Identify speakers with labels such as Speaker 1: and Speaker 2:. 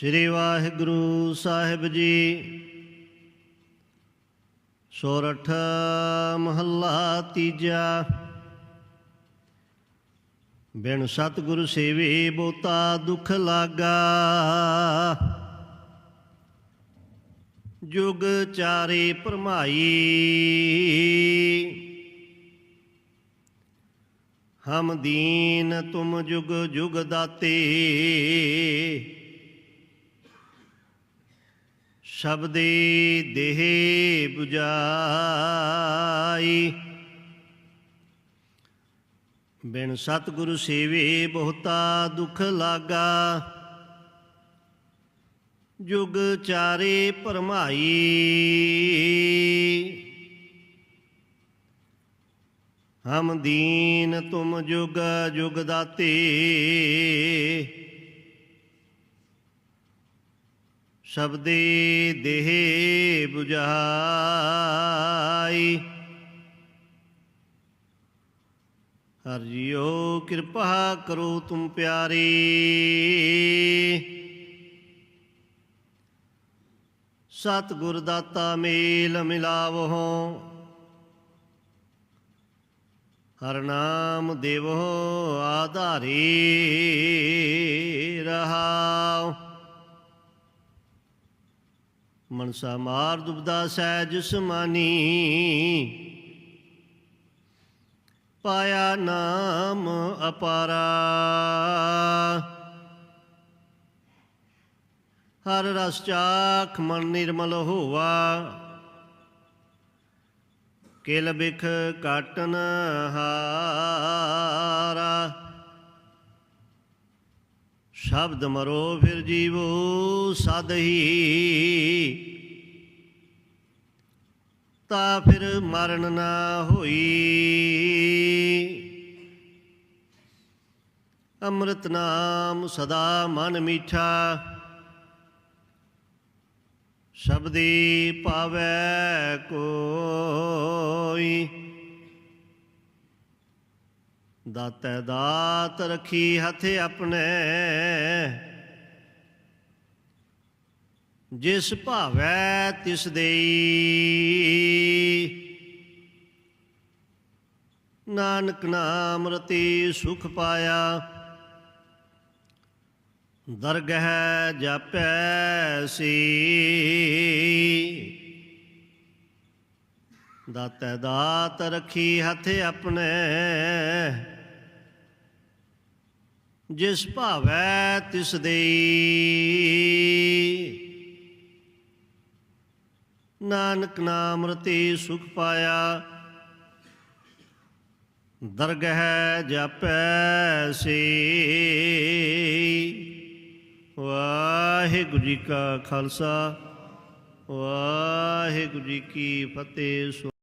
Speaker 1: ਸ੍ਰੀ ਵਾਹਿਗੁਰੂ ਸਾਹਿਬ ਜੀ। ਸੋਰਠ ਮਹੱਲਾ ਤੀਜਾ। ਬਿਨ ਸਤਿਗੁਰ ਸੇਵੇ ਬੋਤਾ ਦੁਖ ਲਾਗਾ। ਜੁਗ ਚਾਰੇ ਭਰਮਾਈ। ਹਮ ਦੀਨ ਤੁਮ ਜੁਗ ਜੁਗ ਦਾਤੇ। ਸ਼ਬਦੇ ਦੇਹ 부ਜਾਈ ਬਿਨ ਸਤਿਗੁਰੂ ਸੇਵੇ ਬਹੁਤਾ ਦੁਖ ਲਾਗਾ। ਜੁਗ ਚਾਰੇ ਭਰਮਾਈ। ਹਮ ਦੀਨ ਤੁਮ ਜੁਗ ਜੁਗ ਦਾਤੇ। ਸ਼ਬਦੇ ਦੇਹ 부ਜਾਈ ਹਰ ਜੀਓ ਕਿਰਪਾ ਕਰੋ ਤੁਮ ਪਿਆਰੇ। ਸਤ ਗੁਰ ਦਾਤਾ ਮੇਲ ਮਿਲਾਵੋ ਹਰ ਨਾਮ ਦੇਵੋ ਆਧਾਰੇ। ਮਨਸਾ ਮਾਰ ਦੁਬਦਾ ਸਹਿ ਜਿਸਮਾਨੀ ਪਾਇਆ ਨਾਮ ਅਪਾਰਾ। ਹਰ ਰਸ ਚਾਖ ਮਨ ਨਿਰਮਲ ਹੋਵਾ ਕਿਲ ਬਿਖ ਕਾਟਨ ਹਾਰਾ। ਸ਼ਬਦ ਮਰੋ ਫਿਰ ਜੀਵੋ ਸਦਹੀ ਤਾ ਫਿਰ ਮਰਨ ਨਾ ਹੋਈ। ਅੰਮ੍ਰਿਤ ਨਾਮ ਸਦਾ ਮਨ ਮੀਠਾ। ਸ਼ਬਦੀ ਪਾਵੈ ਕੋਈ। ਦਾਤੈ ਦਾਤ ਰਖੀ ਹੱਥੇ ਆਪਣੇ। ਜਿਸ ਭਾਵੈ ਤਿਸ ਦੇਈ। ਨਾਨਕ ਨਾਮ ਰਤੀ ਸੁਖ ਪਾਇਆ। ਦਰਗਹ ਜਾਪੈ ਸੀ। ਦਾਤੈ ਦਾਤ ਰਖੀ ਹੱਥ ਆਪਣੇ। ਜਿਸ ਭਾਵੈ ਤਿਸ ਦੇਈ। ਨਾਨਕ ਨਾਮ ਰਤੀ ਸੁਖ ਪਾਇਆ। ਦਰਗਹਿ ਜਾਪੈ ਸੀ ਵਾਹਿਗੁਰੂ ਜੀ ਕਾ ਖਾਲਸਾ, ਵਾਹਿਗੁਰੂ ਜੀ ਕੀ ਫਤਿਹ। ਸੋ